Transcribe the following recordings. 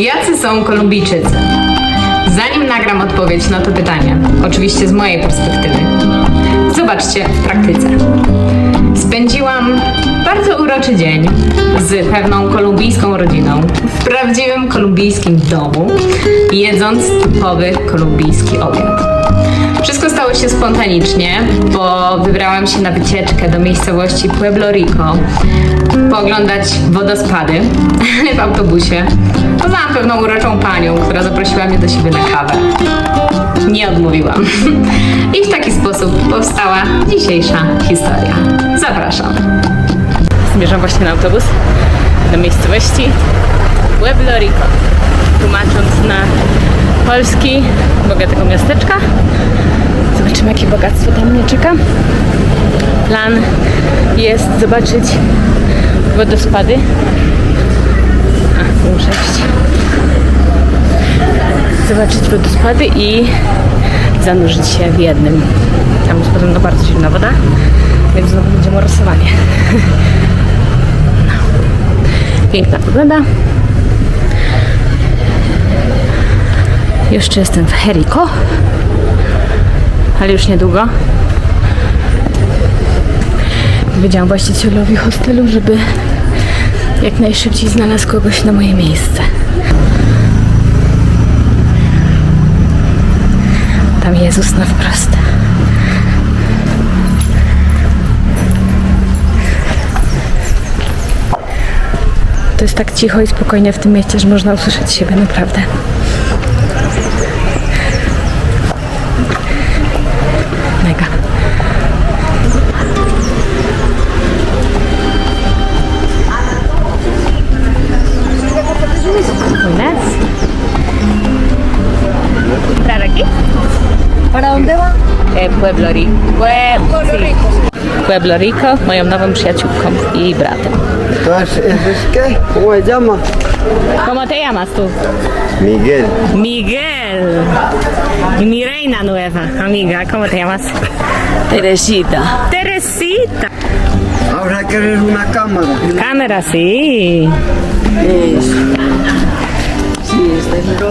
Jacy są Kolumbijczycy? Zanim nagram odpowiedź na to pytanie, oczywiście z mojej perspektywy, zobaczcie w praktyce. Spędziłam bardzo uroczy dzień z pewną kolumbijską rodziną w prawdziwym kolumbijskim domu, jedząc typowy kolumbijski obiad. Wszystko stało się spontanicznie, bo wybrałam się na wycieczkę do miejscowości Pueblo Rico, pooglądać wodospady w autobusie. Poznałam pewną uroczą panią, która zaprosiła mnie do siebie na kawę. Nie odmówiłam. I w taki sposób powstała dzisiejsza historia. Zapraszam. Zmierzam właśnie na autobus do miejscowości Pueblo Rico. Tłumacząc na polski bogatego miasteczka. Zobaczymy, jakie bogactwo tam mnie czeka. Plan jest zobaczyć wodospady. A, muszę iść. Zobaczyć wodospady i zanurzyć się w jednym. Tam jest podobno bardzo zimna woda, więc znowu będzie morsowanie. No. Piękna pogoda. Jeszcze jestem w Heriko, ale już niedługo. Powiedziałam właścicielowi hostelu, żeby jak najszybciej znalazł kogoś na moje miejsce. Tam Jezus na wprost. To jest tak cicho i spokojnie w tym mieście, że można usłyszeć siebie naprawdę. Buenas. ¿Entrar aquí? ¿Para dónde va? E, Pueblo Rico. Pueblo Rico, moją nową przyjaciółką i bratem. ¿Cómo te llamas tú? Miguel. Miguel. Y mi reina nueva, amiga, ¿cómo te llamas? Teresita. Teresita. Ahora que eres una cámara. Kamera, sí.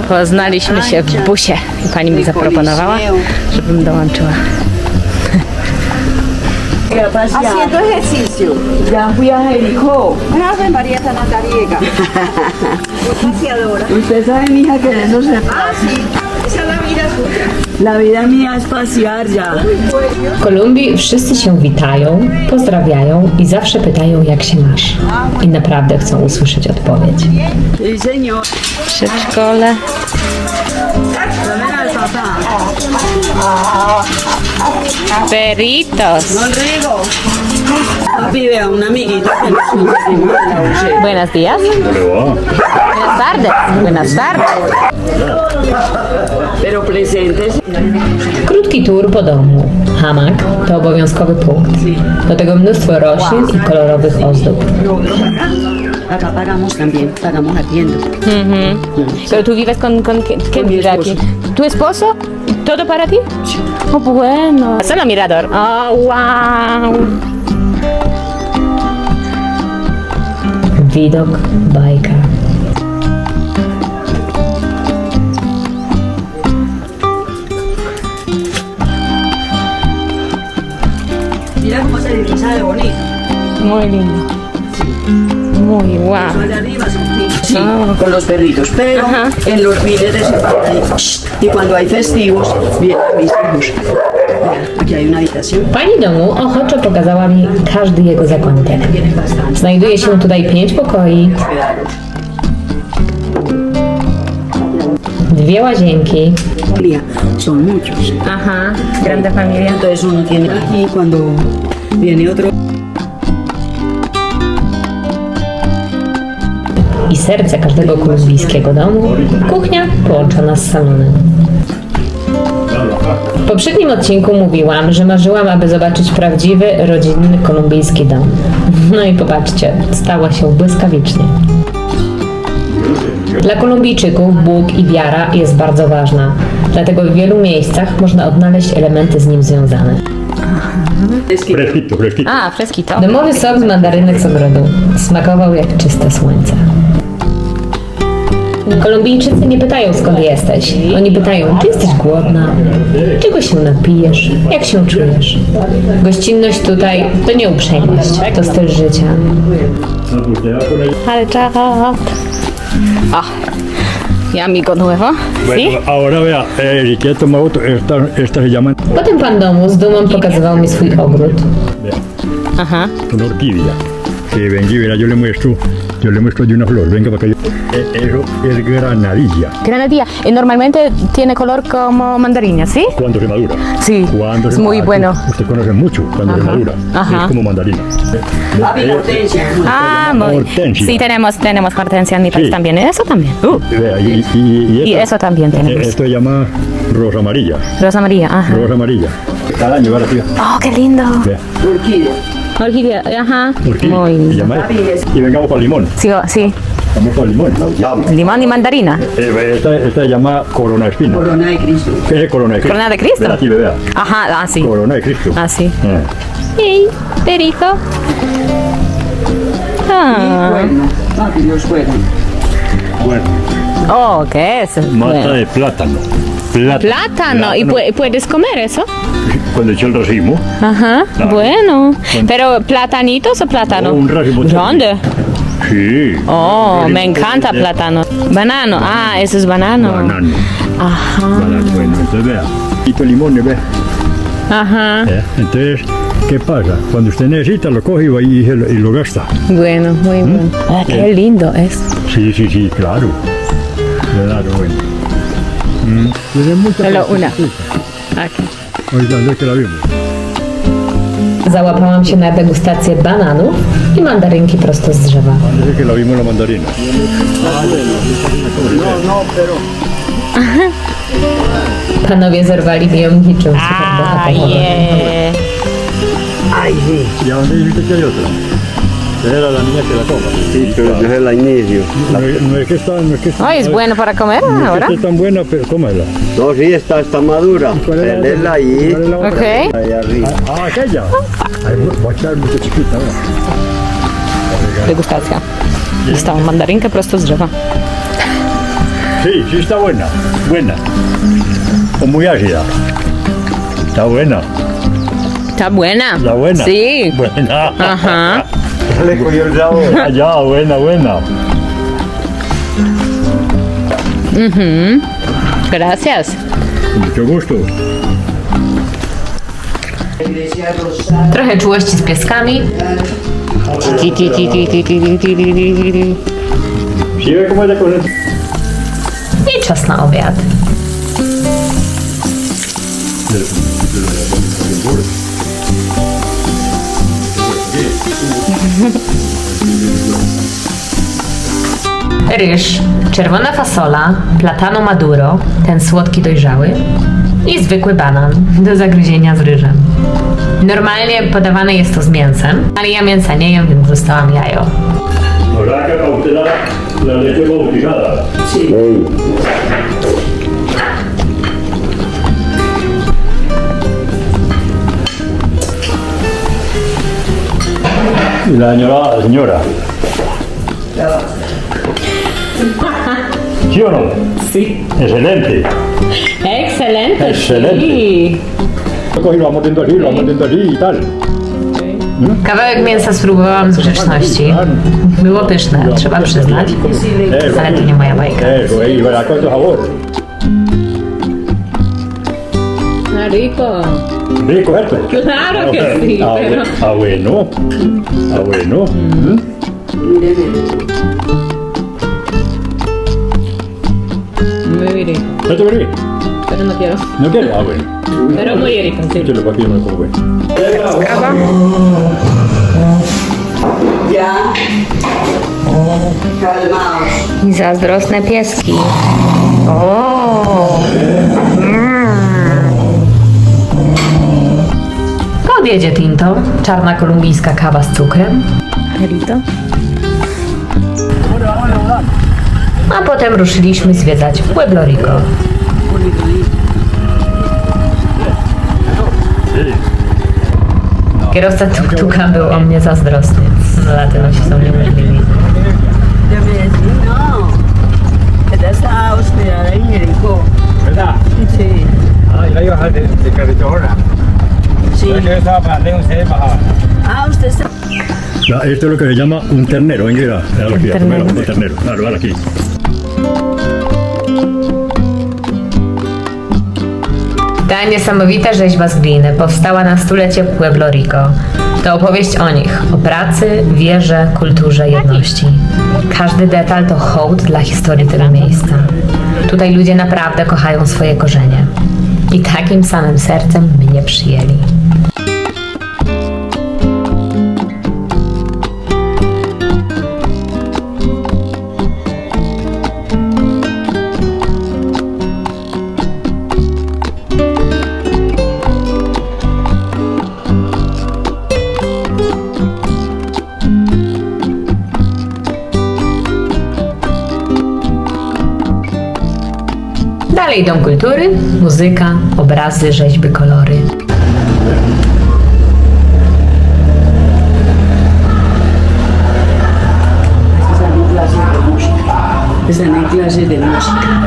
Poznaliśmy się w busie i pani mi zaproponowała, żebym dołączyła. Haciendo ejercicio. Ya fui a Jericó. Ave María Tanatariega. Paseadora. Usted sabe, mija, que de eso se Ah, sí. Esa es la vida suya. La vida mía es pasear ya. W Kolumbii wszyscy się witają, pozdrawiają i zawsze pytają, jak się masz. I naprawdę chcą usłyszeć odpowiedź. Sí, señor. W przedszkole. Dame un amiguito que nos conseguimos en la UC. Buenos días. Buenas tardes. Buenas tardes. Pero presentes. Krótki tur po domu. Hamak to obowiązkowy punkt. Do tego mnóstwo roślin i kolorowych ozdób. Acá. Pagamos también. Pagamos arriendo. Pero tú vives con, con, ¿quién Con mi vive aquí? ¿Tu esposo? ¿Todo para ti? Oh, bueno. Solo mirador. Oh, wow. Widok bajka. Mira cómo se divisa de bonito. Muy lindo. Muy arriba niños. Sí, Ah. con los perritos. Pero Ajá. en los fines de semana. Y cuando hay festivos, vienen mis hijos. Aquí hay una habitación. Pani domu ochoczo pokazała mi każdy jego zakątek. Znajduje się tutaj pięć pokoi, dwie łazienki. Son muchos. Grande familia. Entonces uno tiene aquí cuando viene otro. I serce każdego kolumbijskiego domu, kuchnia połączona z salonem. W poprzednim odcinku mówiłam, że marzyłam, aby zobaczyć prawdziwy, rodzinny kolumbijski dom. No i popatrzcie, stało się błyskawicznie. Dla Kolumbijczyków Bóg i wiara jest bardzo ważna, dlatego w wielu miejscach można odnaleźć elementy z nim związane. Fresquito, fresquito. A, freskito. Domowy sok z mandarynek z ogrodu. Smakował jak czyste słońce. Kolumbijczycy nie pytają skąd jesteś. Oni pytają, czy jesteś głodna, czego się napijesz, jak się czujesz. Gościnność tutaj to nie uprzejmość, to styl życia. Ale czad. Ah, y amigo nuevo. ¿sí? Bueno, ahora vea, eh, tomado otro, esta, esta se llama Potem pan domu z dumą pokazywał mi swój ogród. vea, Aha. una orquídea. Que verá, yo le muestro, yo le muestro de una flor, venga para acá. Eh, Eso es granadilla, Granadilla. Y normalmente tiene color como mandarina, ¿sí? cuando se madura. Sí, Cuando es se muy bueno. Usted conoce mucho cuando se madura. Ajá. Es como mandarina. Papi, hortensia. Ah, muy Hortensia. Sí, tenemos, tenemos hortensia en mi país Sí. también. Eso también. Uh, y, y, y y esta- eso también eh, tenemos. Esto se llama rosa amarilla. Rosa María, ajá. Rosa amarilla. Cada año va la tía. Oh, qué lindo. Vea, Orquídea. Orquídea, ajá. orquídea. Muy lindo. esto. Y vengamos para el limón. Sí, sí. Vamos para el limón. Limón y mandarina. Eh, esta, esta se llama corona de espina. Corona de Cristo. ¿Qué es corona de Cristo? Corona de Cristo. Vea, aquí, vea. Ajá, ah, sí. Corona de Cristo. Ah, sí. Eh. Sí, perico. Ah. Cuernos. Bueno, Oh, ¿qué es? mata Bueno. de plátano. Plátano. Plátano. ¿Y pu- puedes comer eso? Cuando eché el racimo, Ajá, Claro. bueno. Pero platanitos o plátano? Oh, un racimo. ¿Dónde? sí. Oh, me encanta de- plátano. Banano, ah, eso es banano. Banano. Ajá, Banano. Bueno, entonces vea. Quito limón, ve. ajá. Eh, Entonces, ¿qué pasa? Cuando usted necesita, lo coge y va y, lo, y lo gasta. Bueno, muy bueno. Ah, qué lindo es. Sí, sí, sí, claro. Claro, bueno. Mm. Una. Aquí. Załapałam się na degustację bananów i mandarynki prosto z drzewa. Panowie zerwali mi omniczą. super, bo- A je. Ay, a. Era la niña que la toma. Sí, pero yo la inicio. No, es- no es que está, no es que está, Ay, es bueno para comer no es ahora. que esté tan buena, pero tómala. No, sí, está, está madura. ¿Cuál es? Tenerla ahí. ¿Cuál es la otra? Ok. Ahí arriba. Ah, aquella. Ay, voy a echar mucho chiquita. ¿no? Degustacja. Dostałam mandarynkę prosto z drzewa. Sí, sí está buena. Buena. O muy ácida. Está buena. Está buena. Está buena. Sí. Buena. Ajá. Ya le cogió el. Ah, ya, buena, buena. Gracias. Mucho gusto. Trochę czułości z pieskami. Ti, ti, ti, ti, ti, ti, ti, ti, ti, ti, ti. ¿Sí ve cómo es la cosa? I czas na obiad. Ryż, czerwona fasola, platano maduro, ten słodki dojrzały i zwykły banan do zagryzienia z ryżem. Normalnie podawane jest to z mięsem, ale ja mięsa nie jem, więc dostałam jajo. La leche bautizada. Y la señora, la señora. ¿Sí o no? Sí. Excelente. Excelente. Excelente. sí. Lo lo vamos viendo así, lo vamos viendo así y tal. Kawałek mięsa spróbowałam z grzeczności. Było pyszne, trzeba przyznać. Ale to nie moja bajka. Rico. Rico esto. Claro que sí, Ah, pero- ah, bueno. Ah, bueno. ¿Mm? Muy rico. ¿No te veré? Pero no quiero. ¿No quieres? Ah, bueno. Pero muy rico, sí. Yo lo paqué, me lo como, bueno. Ya. Calmaos. I zazdrosne pieski. O. Po obiedzie tinto, czarna kolumbijska kawa z cukrem, Elito? a potem ruszyliśmy zwiedzać Pueblo Rico. Kierowca tuktuka był o mnie zazdrosny. No Latynosi są niemożliwi. Yo me decía, no, que te estaba hospedada en el co. ¿Verdad? Sí. Ah, y la ibas de, de carrito. Ah, usted está. Ya, esto es lo que se llama un ternero, Ingrid. Aquí, ternero. un ternero. Claro, vale aquí. Ta niesamowita rzeźba z gliny powstała na stulecie Pueblo Rico. To opowieść o nich, o pracy, wierze, kulturze, jedności. Każdy detal to hołd dla historii tego miejsca. Tutaj ludzie naprawdę kochają swoje korzenie. I takim samym sercem mnie przyjęli. Dalej dom kultury, muzyka, obrazy, rzeźby, kolory. En clases de música.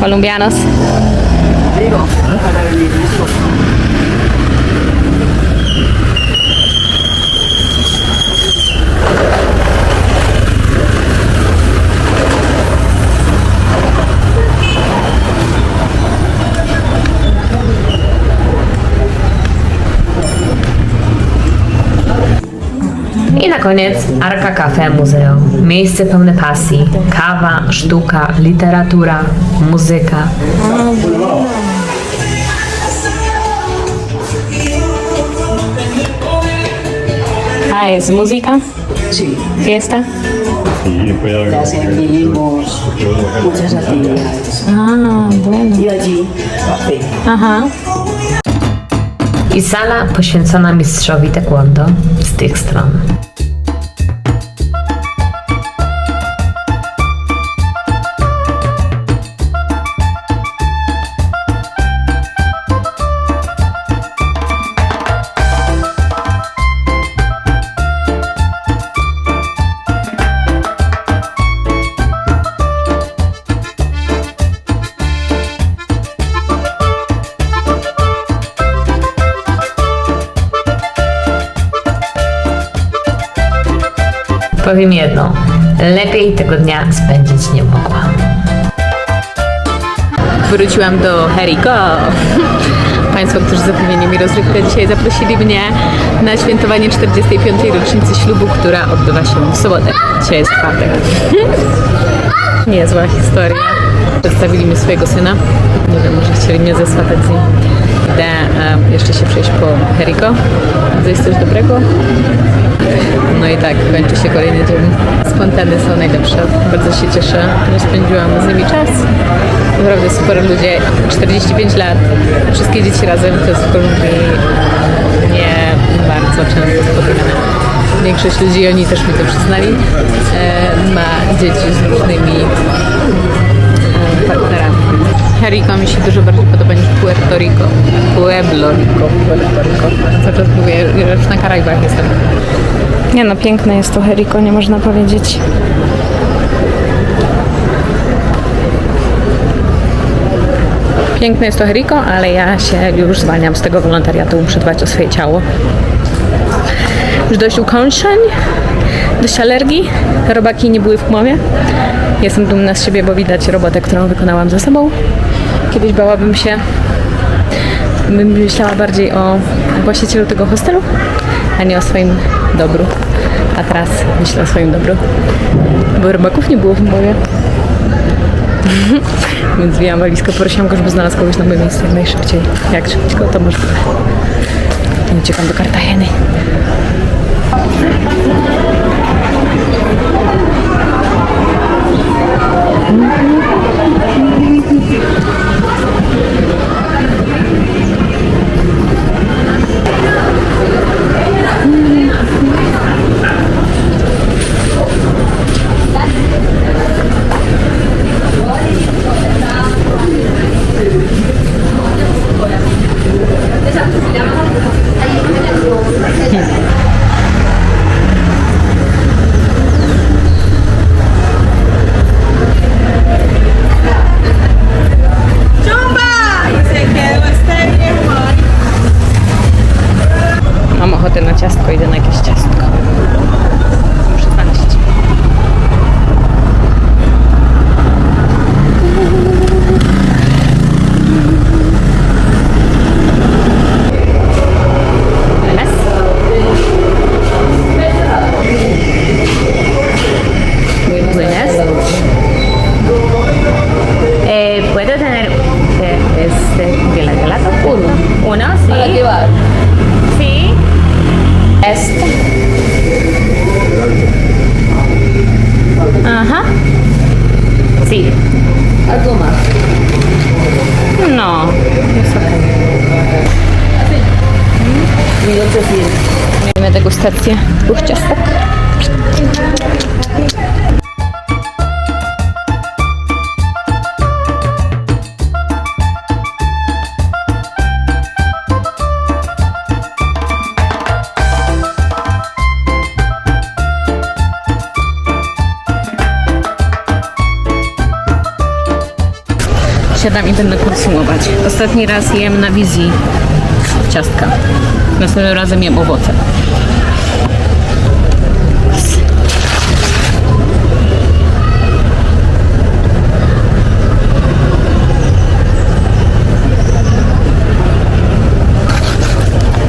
Colombianos. Digo, para venir. I na koniec Arka Cafe Muzeum. Miejsce pełne pasji. Kawa, sztuka, literatura, muzyka. A jest muzyka? Sí, Fiesta? Y después ya- hacemos muchas actividades. A, bueno. Y allí, café. Aha. I sala poświęcona mistrzowi taekwondo z tych stron. Powiem jedno, lepiej tego dnia spędzić nie mogłam. Wróciłam do Heriko. Państwo, którzy zapewnili mi rozrywkę, dzisiaj zaprosili mnie na świętowanie 45. rocznicy ślubu, która odbywa się w sobotę. Dzisiaj jest czwartek. Niezła historia. Przedstawili mi swojego syna. Nie wiem, może chcieli mnie zesłatać z nim. Idę e, jeszcze się przejść po Heriko, zjeść coś dobrego. No i tak, kończy się kolejny dzień. Spontany są najlepsze. Bardzo się cieszę, że spędziłam z nimi czas. Naprawdę super ludzie. 45 lat, wszystkie dzieci razem, to jest w Kolumbii nie bardzo często spotykane. Większość ludzi, oni też mi to przyznali, e, ma dzieci z różnymi partnerami. Heriko mi się dużo bardziej podoba niż Puerto Rico. Pueblo Rico, Puerto Rico. Cały czas mówię, że już na Karaibach jestem. Nie no, piękne jest to Heriko, nie można powiedzieć. Piękne jest to Heriko, ale ja się już zwalniam z tego wolontariatu, muszę dbać o swoje ciało. Już dość ukończeń, dość alergii. Robaki nie były w mowie. Jestem dumna z siebie, bo widać robotę, którą wykonałam ze sobą. Kiedyś bałabym się, bym myślała bardziej o właścicielu tego hostelu, a nie o swoim dobru. a teraz myślę o swoim dobru. Bo rybaków nie było w mowie. Więc zwijam walizkę, prosiłam go, żeby znalazł kogoś na moje miejsce najszybciej. Jak szybko to możliwe. I uciekam do Kartageny. Siadam i będę konsumować. Ostatni raz jem na wizji ciastka. Następnym razem jem owoce.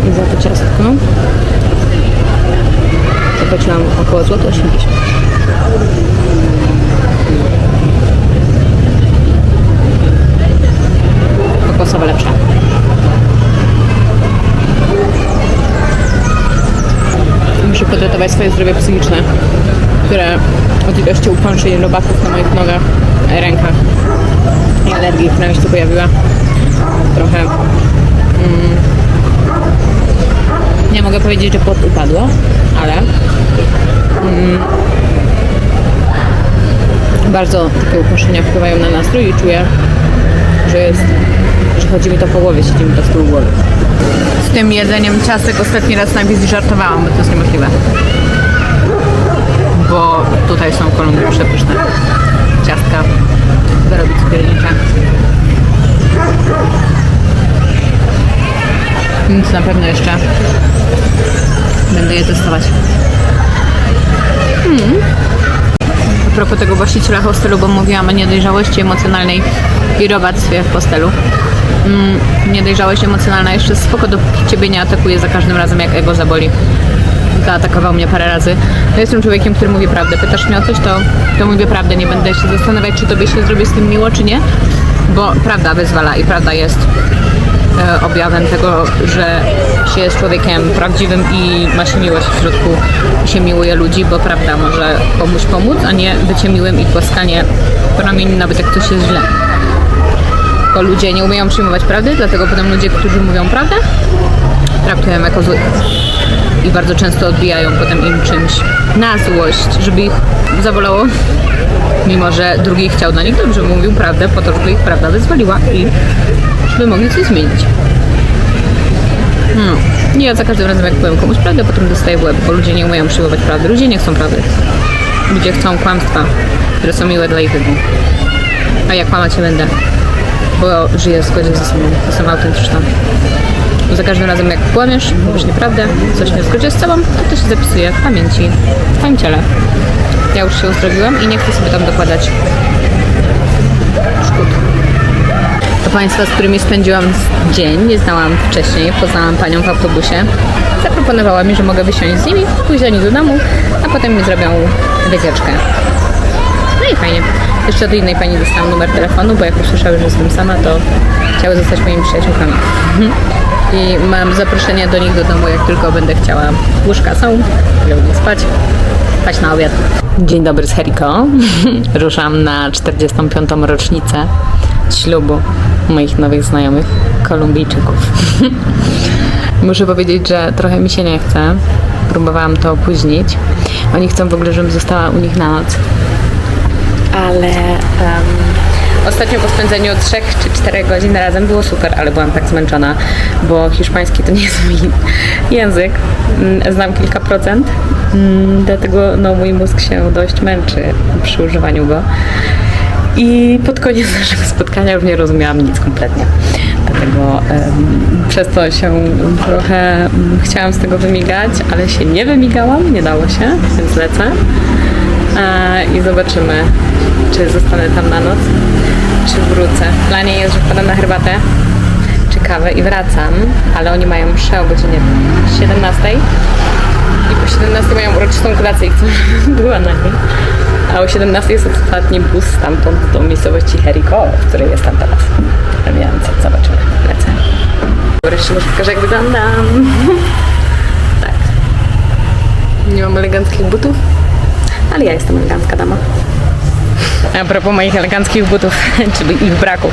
I za to ciastko zapłaciłam około złoto 80. Muszę podratować swoje zdrowie psychiczne, które od ilości upączeń robaków na moich nogach, rękach i alergii, która mi się tu pojawiła, trochę mm, nie mogę powiedzieć, że pot upadło, ale mm, bardzo takie uproszczenia wpływają na nastrój i czuję, że jest, że chodzi mi to po głowie, siedzi mi to z tyłu głowy. Z tym jedzeniem ciastek ostatni raz na wizji żartowałam, bo to jest niemożliwe. Bo tutaj są kolumny przepyszne. Ciastka, wyroby cukiernicze. Więc na pewno jeszcze będę je testować. Propos tego właściciela hostelu, bo mówiłam o niedojrzałości emocjonalnej i robactwie w hostelu. Mm, niedojrzałość emocjonalna jeszcze spoko, dopóki ciebie nie atakuje za każdym razem, jak ego zaboli. Zaatakował mnie parę razy. Ja jestem człowiekiem, który mówi prawdę. Pytasz mnie o coś, to, to mówię prawdę. Nie będę się zastanawiać, czy tobie się zrobi z tym miło, czy nie, bo prawda wyzwala i prawda jest objawem tego, że się jest człowiekiem prawdziwym i ma się miłość w środku się miłuje ludzi, bo prawda może komuś pomóc, a nie bycie miłym i głaskanie po ramieniu nawet jak coś jest źle. Bo ludzie nie umieją przyjmować prawdy, dlatego potem ludzie, którzy mówią prawdę, traktują jako złych. I bardzo często odbijają potem im czymś na złość, żeby ich zabolało, mimo że drugi chciał na nich dobrze, mówił prawdę po to, żeby ich prawda wyzwoliła i żeby mogli coś zmienić. No. I ja za każdym razem, jak powiem komuś prawdę, potem dostaję w łeb, bo ludzie nie umieją przyjmować prawdy. Ludzie nie chcą prawdy. Ludzie chcą kłamstwa, które są miłe dla ich ego. A ja kłamać nie będę, bo żyję w zgodzie ze sobą. Jestem autentyczna. Za każdym razem, jak kłamiesz, mówisz nieprawdę, coś nie zgodzie z sobą, to to się zapisuje w pamięci, w twoim ciele. Ja już się uzdrowiłam i nie chcę sobie tam dokładać szkód. A Państwa, z którymi spędziłam dzień, nie znałam wcześniej, poznałam Panią w autobusie. Zaproponowała mi, że mogę wysiąść z nimi, pójść do nich do domu, a potem mi zrobią wycieczkę. No i fajnie. Jeszcze od innej pani dostałam numer telefonu, bo jak usłyszały, że jestem sama, to chciały zostać moimi przyjaciółkami. I mam zaproszenie do nich do domu, jak tylko będę chciała. Łóżka są, nich spać, spać na obiad. Dzień dobry z Heriko. Ruszam na 45. rocznicę ślubu moich nowych znajomych, Kolumbijczyków. Muszę powiedzieć, że trochę mi się nie chce. Próbowałam to opóźnić. Oni chcą w ogóle, żebym została u nich na noc ale em, ostatnio po spędzeniu 3 czy 4 godzin razem było super, ale byłam tak zmęczona, bo hiszpański to nie jest mój język. Mm, Znam kilka procent, mm, dlatego no, mój mózg się dość męczy przy używaniu go. I pod koniec naszego spotkania już nie rozumiałam nic kompletnie. Dlatego przez to się trochę mm, chciałam z tego wymigać, ale się nie wymigałam, nie dało się, więc lecę. E, i zobaczymy, czy zostanę tam na noc, czy wrócę. W planie jest, że wpadam na herbatę czy kawę i wracam, ale oni mają mszę o godzinie 17 i po 17 mają uroczystą kolację i chcą, była na niej. A o 17 jest ostatni bus stamtąd do miejscowości Heriko, w której jestem teraz. Więc zobaczymy, lecę. Wreszcie może pokażę jak wyglądam. tak. Nie mam eleganckich butów, ale ja jestem elegancka dama. A propos moich eleganckich butów, czyli ich braku.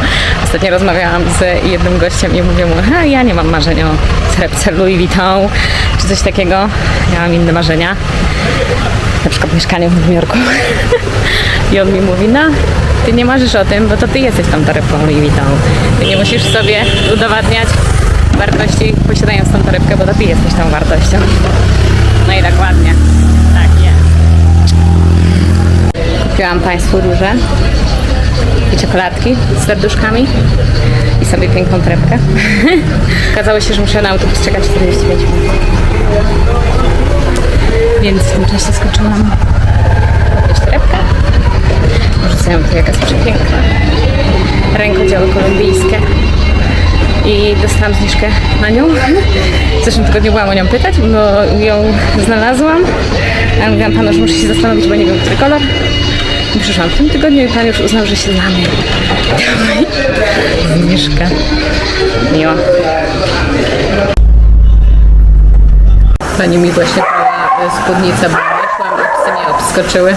Ostatnio rozmawiałam z jednym gościem i mówię mu, a ja nie mam marzenia o torebce Louis Vuitton czy coś takiego. Ja mam inne marzenia. Na przykład mieszkanie w Nowym Jorku. I on mi mówi, no, ty nie marzysz o tym, bo to ty jesteś tą torebką Louis. Ty nie musisz sobie udowadniać wartości posiadając tą torebkę, bo to ty jesteś tą wartością. No i dokładnie. Tak jest. Kupiłam Państwu róże i czekoladki z serduszkami i sobie piękną torebkę. Okazało się, że muszę na autobus czekać 45 minut. Więc w tym czasie skoczyłam kupić torebkę. Rzucają tu jakaś przepiękna. Rękodzieło kolumbijskie. I dostałam zniżkę na nią. W zeszłym tygodniu byłam o nią pytać, bo ją znalazłam. Ja mówiłam panu, że muszę się zastanowić, bo nie wiem, który kolor. I przyszłam w tym tygodniu i pan już uznał, że się znamy. Zniżka. Miło. Pani mi właśnie e, spódnicę, bo weszłam i psy mnie obskoczyły.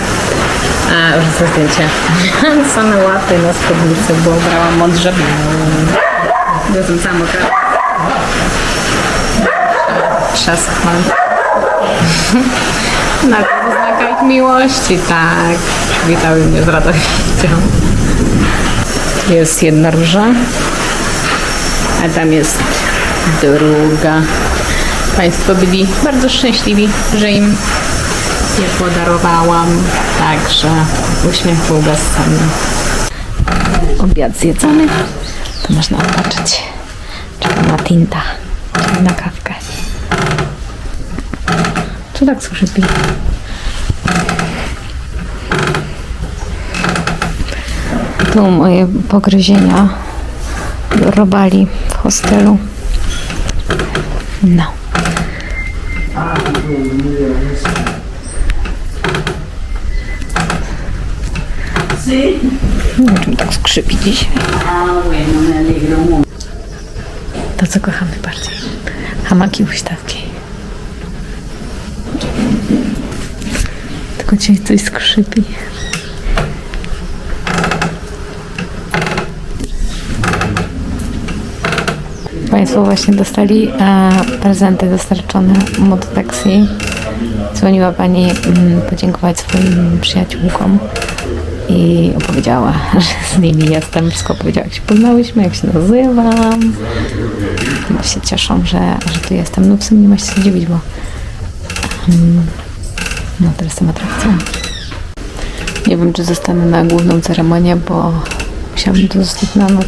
A, już za zdjęcie. Same łapy na spódnicy, bo brałam mądrze. Jestem sama mokra. Trzask mam. Na znaka ich miłości, tak. Witały mnie z radością. Jest jedna róża, a tam jest druga. Państwo byli bardzo szczęśliwi, że im je podarowałam, także uśmiech był bezsenny. Obiad zjedzony, to można opatrzyć. Czekam na tinta, czyli na kawkę. Co tak skrzypi? Tu moje pogryzienia robali w hostelu. No. Czym tak skrzypi dzisiaj. To, co kochamy bardziej. Hamaki huśtawki. Tylko dzisiaj coś skrzypi. Państwo właśnie dostali e, prezenty dostarczone mod taxi. Dzwoniła pani mm, podziękować swoim przyjaciółkom i opowiedziała, że z nimi jestem. Wszystko opowiedziała, jak się poznałyśmy, jak się nazywam. Chyba się cieszą, że, że tu jestem. No w sumie nie ma się dziwić, bo no teraz jestem atrakcją. Nie wiem, czy zostanę na główną ceremonię, bo musiałabym tu zostać na noc.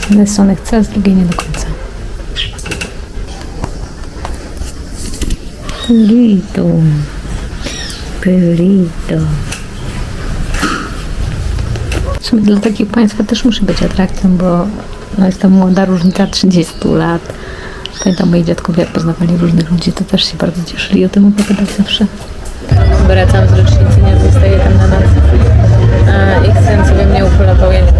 Z jednej strony chcę, z drugiej nie do końca. Burrito. Burrito. Sumie dla takiego państwa też muszę być atrakcją, bo no jest tam młoda różnica 30 lat. Pamiętam, moi dziadkowie jak poznawali różnych ludzi, to też się bardzo cieszyli o tym opowiadać zawsze. Wracam z rocznicy, nie zostaję tam na noc. Ich syn sobie mnie upolował, ja nie